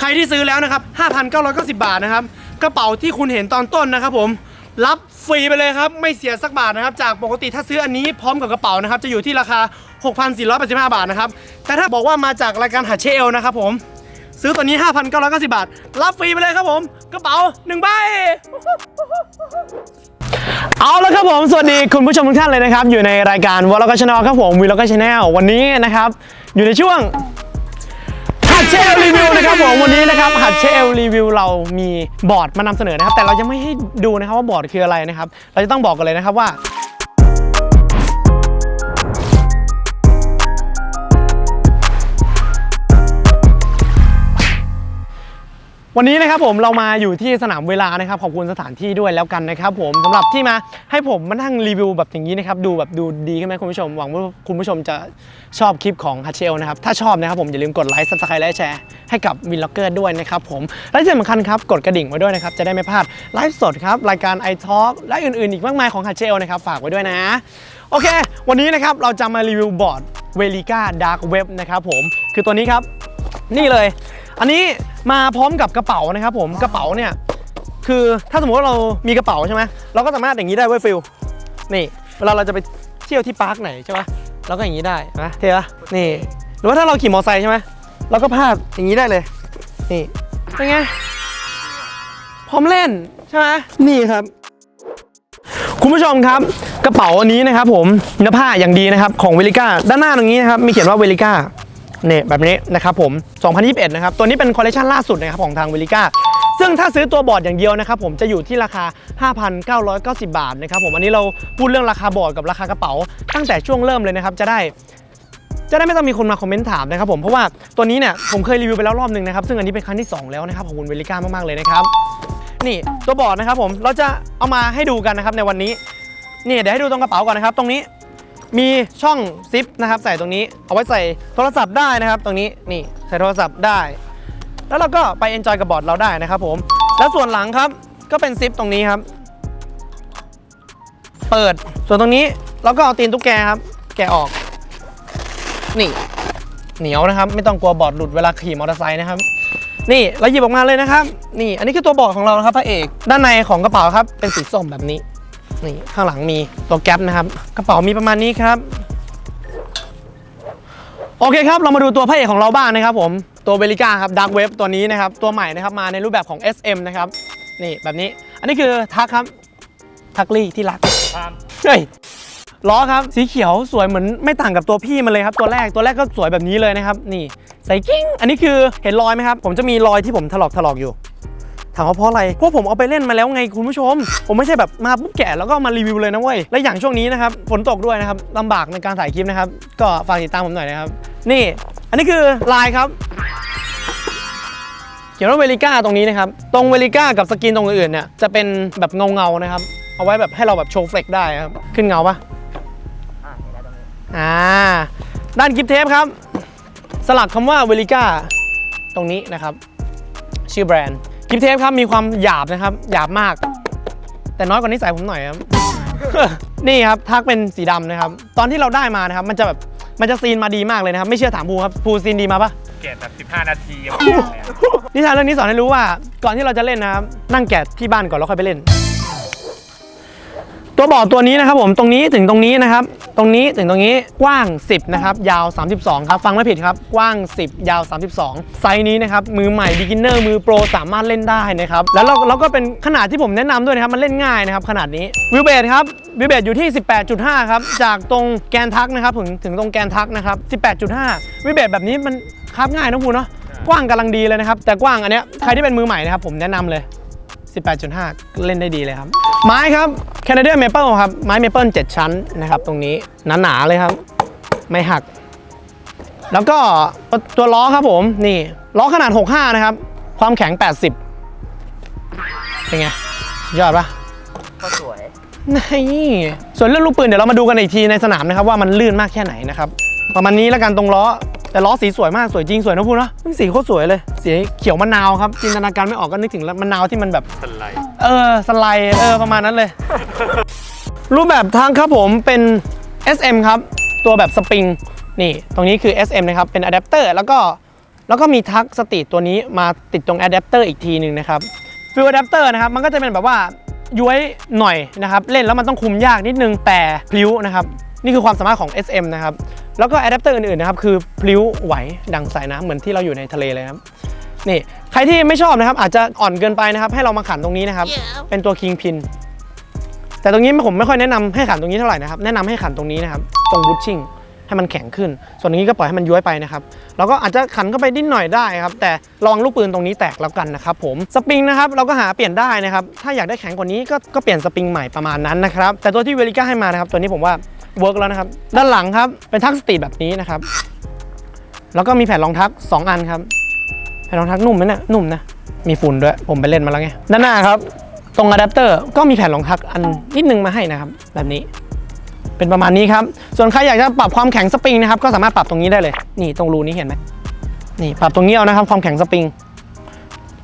ใครที่ซื้อแล้วนะครับ 5,990 บาทนะครับ กระเป๋าที่คุณเห็นตอนต้นนะครับผมรับฟรีไปเลยครับ ไม่เสียสักบาทนะครับ จากปกติถ้าซื้ออันนี้พร้อมกับกระเป๋านะครับ จะอยู่ที่ราคา 6,485 บาทนะครับ แต่ถ้าบอกว่ามาจากรายการหัดเชลนะครับผม ซื้อตัวนี้ 5,990 บาท รับฟรีไปเลยครับผม กระเป๋า1ใบเอาละครับผม สวัสดีคุณผู้ชมทุกท่านเลยนะครับ อยู่ในรายการวอลกชแนลครับผมวีลกชแนลวันนี้นะครับ อยู่ในช่วง ดเชลรีวิวนะครับผมวันนี้นะครับหัดเชลรีวิวเรามีบอร์ดมานำเสนอนะครับ แต่เรายังไม่ให้ดูนะครับว่าบอร์ดคืออะไรนะครับ เราจะต้องบอกกันเลยนะครับว่า วันนี้นะครับผมเรามาอยู่ที่สนามเวลานะครับขอบคุณสถานที่ด้วยแล้วกันนะครับผมสำหรับที่มาให้ผมมานั่งรีวิวแบบอย่างนี้นะครับดูแบบดูดีขึ้นไหมคุณผู้ชมหวังว่าคุณผู้ชมจะชอบคลิปของฮัชเชลนะครับถ้าชอบนะครับผมอย่าลืมกดไลค์ซับสไครต์และแชร์ให้กับวินล็อกเกอร์ด้วยนะครับผมและที่สำคัญครับกดกระดิ่งไว้ด้วยนะครับจะได้ไม่พลาดไลฟ์สดครับรายการ i t a l k และอื่นๆ อีกมากมายของฮัชเชลนะครับฝากไว้ด้วยนะโอเค วันนี้นะครับเราจะมารีวิวบอร์ดเวลิก้าดาร์กเว็บนะครับผมคือตัวนี้ครับนี่เลย อันนี้ มาพร้อมกับกระเป๋านะครับผมกระเป๋าเนี่ยคือถ้าสมมติว่าเรามีกระเป๋าใช่ไหมเราก็สามารถอย่างนี้ได้เว้ยฟิลนี่เวลาเราจะไปเที่ยวที่ปาร์คไหนใช่ไหมเราก็อย่างนี้ได้นะเท่ปะนี่ หรือว่าถ้าเราขี่มอเตอร์ไซค์ใช่ไหมเราก็พาดอย่างนี้ได้เลย นี่เป็นไงพร้อมเล่นใช่ไหมนี่ครับคุณผู้ชมครับ กระเป๋าอันนี้นะครับผมเนื้อผ้าอย่างดีนะครับของเวลิก้าด้านหน้าตรงนี้นะครับมีเขียนว่าเวลิก้า เนี่ยแบบนี้นะครับผม 2021 นะครับ ตัวนี้เป็นคอลเลคชันล่าสุดนะครับของทางเวลิก้าซึ่งถ้าซื้อตัวบอร์ดอย่างเดียวนะครับผมจะอยู่ที่ราคา 5,990 บาทนะครับผมอันนี้เราพูดเรื่องราคาบอร์ดกับราคากระเป๋า ตั้งแต่ช่วงเริ่มเลยนะครับจะได้จะได้ไม่ต้องมีคนมาคอมเมนต์ถามนะครับผมเพราะว่าตัวนี้เนี่ยผมเคยรีวิวไปแล้วรอบหนึ่งนะครับซึ่งอันนี้เป็นครั้งที่สองแล้วนะครับขอบคุณเวลิก้ามากๆเลยนะครับนี่ตัวบอร์ดนะครับผมเราจะเอามาให้ดูกันนะครับในวันนี้นี่เดี๋ยวให้ดูตรงกระเป๋าก่อนนะครับตรงนี้ มีช่องซิปนะครับใส่ตรงนี้เอาไว้ใส่โทรศัพท์ได้นะครับ ตรงนี้นี่ใส่โทรศัพท์ได้ แล้วเราก็ไปเอนจอยกับบอร์ดเราได้นะครับผมแล้วส่วนหลังครับก็เป็นซิปตรงนี้ครับ เปิดส่วนตรงนี้เราก็เอาตีนตุ๊กแกครับ แกะออก นี่ เหนียวนะครับ ไม่ต้องกลัวบอร์ดหลุดเวลาขี่มอเตอร์ไซค์นะครับ นี่เราหยิบออกมาเลยนะครับ นี่ อันนี้คือตัวบอร์ดของเรานะครับพระเอก ด้านในของกระเป๋าครับเป็นสีส้มแบบนี้ นี่ข้างหลังมีตัวแก๊ปนะครับ กระเป๋ามีประมาณนี้ครับ โอเคครับ เรามาดูตัวพระเอกของเราบ้างนะครับผม ตัวเบลิก้าครับดักเว็บตัวนี้นะครับ ตัวใหม่นะครับมาในรูปแบบของ SM นะครับ นี่แบบนี้ อันนี้คือทักครับ ทักลี่ที่รักเฮ้ยล้อครับสีเขียวสวยเหมือนไม่ต่างกับตัวพี่มันเลยครับตัวแรกตัวแรกก็สวยแบบนี้เลยนะครับ นี่ใส่กิ้ง อันนี้คือเห็นรอยไหมครับ ผมจะมีรอยที่ผมถลอกถลอกอยู่ ถามว่าเพราะอะไรเพราะผมเอาไปเล่นมาแล้วไงคุณผู้ชม ผมไม่ใช่แบบมาปุ๊บแกะแล้วก็มารีวิวเลยนะเว้ย และอย่างช่วงนี้นะครับฝนตกด้วยนะครับลำบากในการถ่ายคลิปนะครับ ก็ฝากติดตามผมหน่อยนะครับ นี่ อันนี้คือลายครับเขียนว่าเวลิก้าตรงนี้นะครับ ตรงเวลิก้ากับสกินตรงอื่นๆเนี่ยจะเป็นแบบเงาเงาๆนะครับ เอาไว้แบบให้เราแบบโชว์เฟลกได้ครับ ขึ้นเงาปะอ่า ด้านกิฟเทปครับ สลักคำว่าเวลิก้าตรงนี้นะครับ ชื่อแบรนด์ กิฟเทปครับมีความหยาบนะครับ หยาบมาก แต่น้อยกว่านิสัยผมหน่อยครับ นี่ครับทักเป็นสีดำนะครับ ตอนที่เราได้มานะครับ มันจะแบบมันจะซีนมาดีมากเลยนะครับ ไม่เชื่อถามภูครับภูซีนดีมาปะเกตแบบ15 นาทียังไม่ได้เลยอะ นิทานเรื่องนี้สอนให้รู้ว่า ก่อนที่เราจะเล่นนะครับ นั่งแกะที่บ้านก่อนแล้วค่อยไปเล่น ตัวบอร์ดตัวนี้นะครับผมตรงนี้ถึงตรงนี้นะครับ ตรงนี้ถึงตรงนี้กว้าง 10 นะครับ ยาว 32 ครับ ฟังไม่ผิดครับ กว้าง 10 ยาว 32 ไซส์นี้นะครับ มือใหม่ beginner มือโปรสามารถเล่นได้นะครับ แล้วเราเราก็เป็นขนาดที่ผมแนะนำด้วยนะครับ มันเล่นง่ายนะครับขนาดนี้วิวเบดครับวิวเบดอยู่ที่ 18.5 ครับ จากตรงแกนทักนะครับ ถึงถึงตรงแกนทักนะครับ 18.5 วิวเบดแบบนี้มันคาบง่ายนะพูเนาะกว้างกำลังดีเลยนะครับแต่กว้างอันเนี้ยใครที่เป็นมือใหม่นะครับผมแนะนำเลย 18.5 เล่นได้ดีเลยครับ ไม้ครับ Canadian Maple ครับ ไม้ Maple 7ชั้นนะครับ ตรงนี้หนาๆเลยครับ ไม่หัก แล้วก็ตัวล้อครับผม นี่ล้อขนาด 65 นะครับ ความแข็ง 80 เป็นไงสุดยอดปะก็สวย นี่ ส่วนเรื่องลูกปืนเดี๋ยวเรามาดูกันอีกทีในสนามนะครับ ว่ามันลื่นมากแค่ไหนนะครับ ประมาณนี้แล้วกันตรงล้อ แต่ล้อสีสวยมากสวยจริงสวยนะพูดเนาะสีโคตรสวยเลยสีเขียวมะนาวครับจินตนาการไม่ออกก็นึกถึงมะนาวที่มันแบบสไลด์เออสไลด์เออประมาณนั้นเลย รูปแบบทางครับผมเป็น SM ครับ ตัวแบบสปริงนี่ตรงนี้คือ SM นะครับเป็นอะแดปเตอร์แล้วก็แล้วก็มีทักสตรีทตัวนี้มาติดตรงอะแดปเตอร์อีกทีหนึ่งนะครับฟิลอะแดปเตอร์นะครับมันก็จะเป็นแบบว่าย้วยหน่อยนะครับเล่นแล้วมันต้องคุมยากนิดนึงแต่พลิ้วนะครับนี่คือความสามารถของ SM นะครับ แล้วก็อะแดปเตอร์อื่นๆนะครับคือพลิ้วไหวดังสายน้ำเหมือนที่เราอยู่ในทะเลเลยครับนี่ใครที่ไม่ชอบนะครับ อาจจะอ่อนเกินไปนะครับ ให้เรามาขันตรงนี้นะครับ เป็นตัวคิงพินแต่ตรงนี้ผมไม่ค่อยแนะนำให้ขันตรงนี้เท่าไหร่นะครับแนะนำให้ขันตรงนี้นะครับ ตรงบูชชิ่งให้มันแข็งขึ้น ส่วนตรงนี้ก็ปล่อยให้มันย้วยไปนะครับเราก็อาจจะขันเข้าไปนิดหน่อยได้ครับแต่ระวังลูกปืนตรงนี้แตกแล้วกันนะครับผมสปริงนะครับเราก็หาเปลี่ยนได้นะครับถ้าอยากได้แข็งกว่านี้ก็ก็เปลี่ยนสปริงใหม่ประมาณนั้นนะครับแต่ตัวที่เวลิก้าให้มานะครับตัวนี้ผมว่า เวิร์กแล้วนะครับ ด้านหลังครับ เป็นทักสตรีทแบบนี้นะครับ แล้วก็มีแผ่นรองทักสองอันครับ แผ่นรองทักนุ่มไหมเนี่ย นุ่มนะ มีฝุ่นด้วย ผมไปเล่นมาแล้วไง ด้านหน้าครับ ตรงอะแดปเตอร์ก็มีแผ่นรองทักอันนิดนึงมาให้นะครับ แบบนี้ เป็นประมาณนี้ครับ ส่วนใครอยากจะปรับความแข็งสปริงนะครับ ก็สามารถปรับตรงนี้ได้เลย นี่ตรงรูนี้เห็นไหมนี่ปรับตรงนี้เอานะครับ ความแข็งสปริง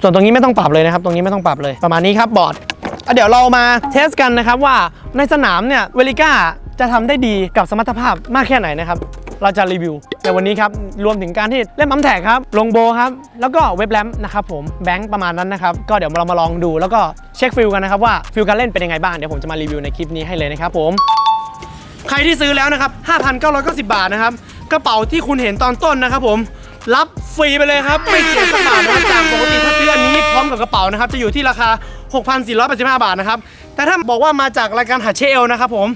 ส่วนตรงนี้ไม่ต้องปรับเลยนะครับ ตรงนี้ไม่ต้องปรับเลย ประมาณนี้ครับบอร์ดเดี๋ยวเรามาเทสกันนะครับว่าในสนามเนี่ยเวลิก้า จะทำได้ดีกับสมรรถภาพมากแค่ไหนนะครับ เราจะรีวิวในวันนี้ครับ รวมถึงการที่เล่นปั๊มแท็กครับ ลงโบครับ แล้วก็เว็บแรมนะครับผม แบงค์ประมาณนั้นนะครับ ก็เดี๋ยวเรามาลองดูแล้วก็เช็คฟิลกันนะครับว่าฟิลการเล่นเป็นยังไงบ้าง เดี๋ยวผมจะมารีวิวในคลิปนี้ให้เลยนะครับผม ใครที่ซื้อแล้วนะครับ 5,990 บาทนะครับ กระเป๋าที่คุณเห็นตอนต้นนะครับผม รับฟรีไปเลยครับ ไม่เสียสักบาทนะครับจากปกติถ้าซื้ออันนี้พร้อมกับกระเป๋านะครับ จะอยู่ที่ราคา 6,485 บาทนะครับ แต่ถ้าบอกว่ามาจากรายการหาเชลนะครับผม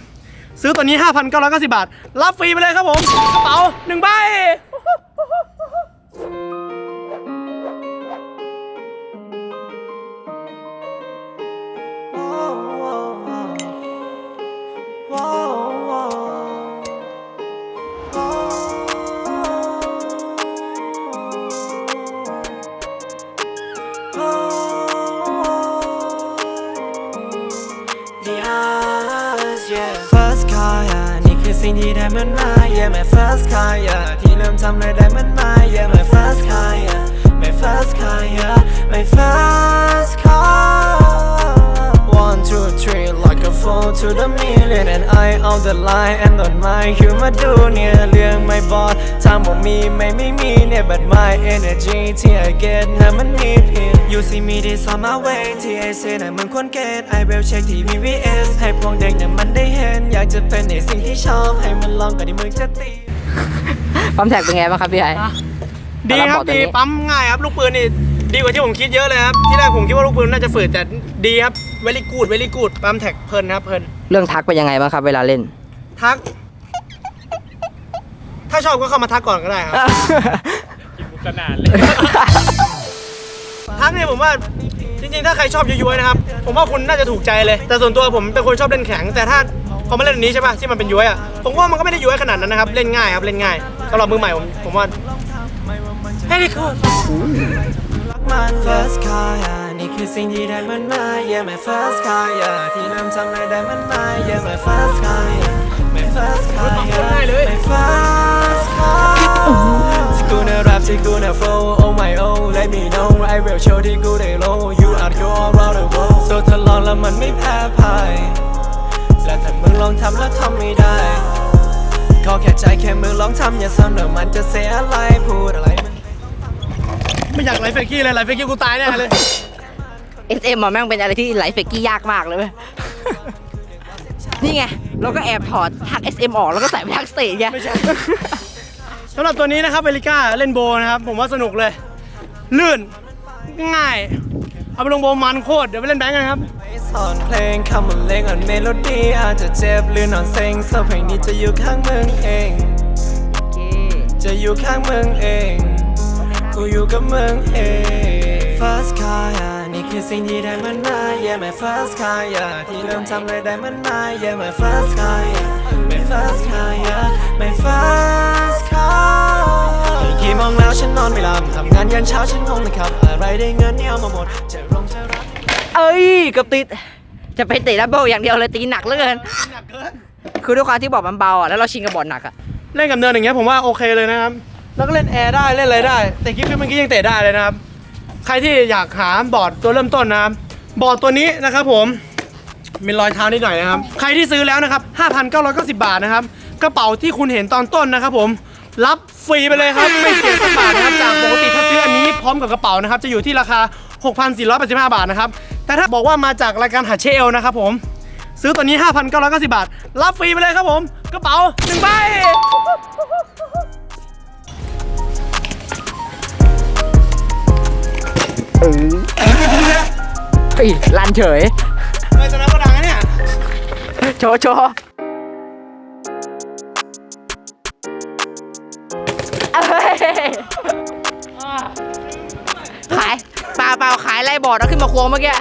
ซื้อตัวนี้ 5,990 บาท รับฟรีไปเลยครับผม กระเป๋าหนึ่งใบ มันมา Yeah my first car yeah ที่เริ่มทำเลยได้มันมา Yeah my first car yeah my first car yeah my first car One two three like a four to the million and I on the line and on my human ดูเนี่ยเรื่องไม่บอดทางบ่มีไม่ไม่มีเนี่ย but my energy ที่ I get นะมันมี You see me this on my way ที่ I say นะมึงควร get I will check ที่ VVS ให้พวกเด็กเนี่ยมันได้เห็น อยากจะเป็นในสิ่งที่ชอบ ให้มันลองกันที่มึงจะตี ปั๊มแท็กเป็นไงบ้างครับพี่ไอ้ดีครับแล้วบอกตัวดีนี้ปั๊มง่ายครับลูกปืนนี่ดีกว่าที่ผมคิดเยอะเลยครับที่แรกผมคิดว่าลูกปืนน่าจะฝืดแต่ดีครับ very good very good ปั๊มแท็กเพลินครับเพลินเรื่องทักเป็นยังไงบ้างครับเวลาเล่น ทัก ถ้าชอบก็เข้ามาทักก่อนก็ได้ครับ สนานเลย ทักเนี่ยผมว่าจริงๆ ถ้าใครชอบย้วยๆนะครับ ผมว่าคุณน่าจะถูกใจเลย แต่ส่วนตัวผมเป็นคนชอบเล่นแข็ง แต่ถ้าพอมาเล่นอันนี้ใช่ป่ะที่มันเป็นย้วยอะ ผมว่ามันก็ไม่ได้ย้วยขนาดนั้นนะครับ เล่นง่ายครับ เล่นง่ายสำหรับมือใหม่ผมผมว่าเฮ้ยนี่คือ มัน first car yeah นี่คือสิ่งที่ได้มันมา yeah my first car yeah ที่เริ่มทำเลยได้มันมา yeah my first car yeah my first car yeah my first car ที่กูน่ารักที่กูน่า flow oh my oh let me know I will show ที่กูได้ low you are go around the world so ถ้าลองแล้วมันไม่แพ้พ่ายและถ้ามึงลองทำแล้วทำไม่ได้ ขอแค่ใจแค่มึงลองทำอย่าสนว่ามันจะเสียอะไรพูดอะไรมันไม่อยากไลฟ์เฟกกี้เลยไลฟ์เฟกกี้กูตายแน่เลย SM อะแม่งเป็นอะไรที่ไหลเฟกกี้ยากมากเลยเว้ย นี่ไงเราก็แอบถอดทัก SM ออกแล้วก็ใส่ไปทักสเตจไงไม่ใช่ สำหรับตัวนี้นะครับเวลิก้าเล่นโบนะครับ ผมว่าสนุกเลย ลื่นง่าย เอาไปลงโบมันโคตร เดี๋ยวไปเล่นแบงค์กันครับสอนเพลงคำบรรเลงอ่อนเมโลดี้อาจจะเจ็บหรือนอนเซ็งเสื้อเพลงนี้จะอยู่ข้างมึงเอง จะอยู่ข้างมึงเอง กูอยู่กับมึงเอง First car อะนี่คือสิ่งที่ได้มันมา Yeah my first car อะที่เริ่มทำเลยได้มันมา Yeah my first car นยันเช้าฉันงงนะครับ อะไรได้เงินเนี่ยเอามาหมดจะรงจะรักเอ้ยเกับติด จะไปเตะดับเบิลอย่างเดียวเลยตีหนักเหลือเกิน หนักเกินคือด้วยความที่บอร์ดมันเบาอะแล้วเราชิงกับบอร์ดหนักอะ เล่นกับเนินอย่างเงี้ยผมว่าโอเคเลยนะครับ แล้วก็เล่นแอร์ได้เล่นอะไรได้ แต่คลิปเมื่อกี้ยังเตะได้เลยนะครับ ใครที่อยากหาบอร์ดตัวเริ่มต้นนะครับ บอร์ดตัวนี้นะครับผม มีรอยเท้านิดหน่อยนะครับ ใครที่ซื้อแล้วนะครับ 5,990 บาทนะครับ กระเป๋าที่คุณเห็นตอนต้นนะครับผม รับ ฟรีไปเลยครับ ไม่เสียสักบาทนะครับจากปกติถ้าซื้ออันนี้พร้อมกับกระเป๋านะครับ จะอยู่ที่ราคา 6,485 บาทนะครับ แต่ถ้าบอกว่ามาจากรายการหาเชลนะครับผม ซื้อตัวนี้ 5,990 บาท รับฟรีไปเลยครับผม กระเป๋าหนึ่งใบเฮ้ยลันเฉยเฮ้ยชนะก็ดังนะเนี่ย โชว์โชว์ ขายเปล่าเปล่าขายไล่บอร์ดเอาขึ้นมาควงเมื่อกี้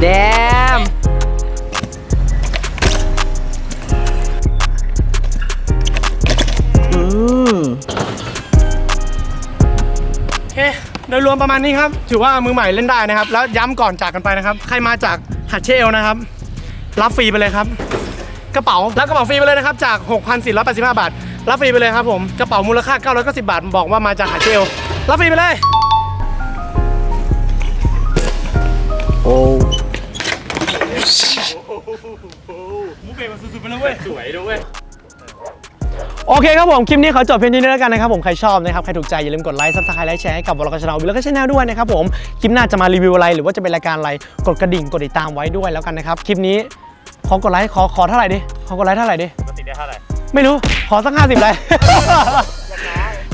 แดมอืมโอเคโดยรวมประมาณนี้ครับ ถือว่ามือใหม่เล่นได้นะครับ แล้วย้ำก่อนจากกันไปนะครับ ใครมาจากหัดเชลนะครับ รับฟรีไปเลยครับ กระเป๋ารับกระเป๋าฟรีไปเลยนะครับจาก 6,485 บาท รับฟรีไปเลยครับผมกระเป๋ามูลค่า 990 บาท บอกว่ามาจากหัดเชลรับฟรีไปเลย โอ้มูเบมาสุดๆไปเลยเว้ยสวยด้วยโอเคครับผม คลิปนี้ขอจบเพียงเท่านี้แล้วกันนะครับผม ใครชอบนะครับ ใครถูกใจ อย่าลืมกดไลค์ซับสไครต์ไลค์แชร์ให้กับวอลกชาแนลวิลแล้วก็ชาแนลด้วยนะครับผม คลิปหน้าจะมารีวิวอะไร หรือว่าจะเป็นรายการอะไร กดกระดิ่ง กดติดตามไว้ด้วยแล้วกันนะครับ คลิปนี้ ขอกดไลค์ขอขอเท่าไหร่ดิขอกดไลค์เท่าไหร่ดิปกติได้เท่าไหร่ไม่รู้ขอสักห้าสิบไลค์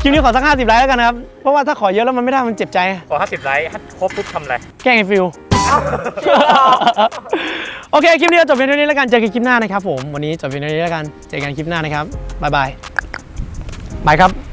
คลิปนี้ขอสักห้าสิบไลค์แล้วกันนะครับเพราะว่าถ้าขอเยอะแล้วมันไม่ได้มันเจ็บใจ ขอ50ไลค์ให้ครบปุ๊บทำอะไร แกล้งไอ้ฟิวโอเคคลิปนี้ก็จบเพียงเท่านี้แล้วกันเจอกันคลิปหน้านะครับผมวันนี้จบเพียงเท่านี้แล้วกันเจอกันคลิปหน้านะครับบ๊ายบายบายครับ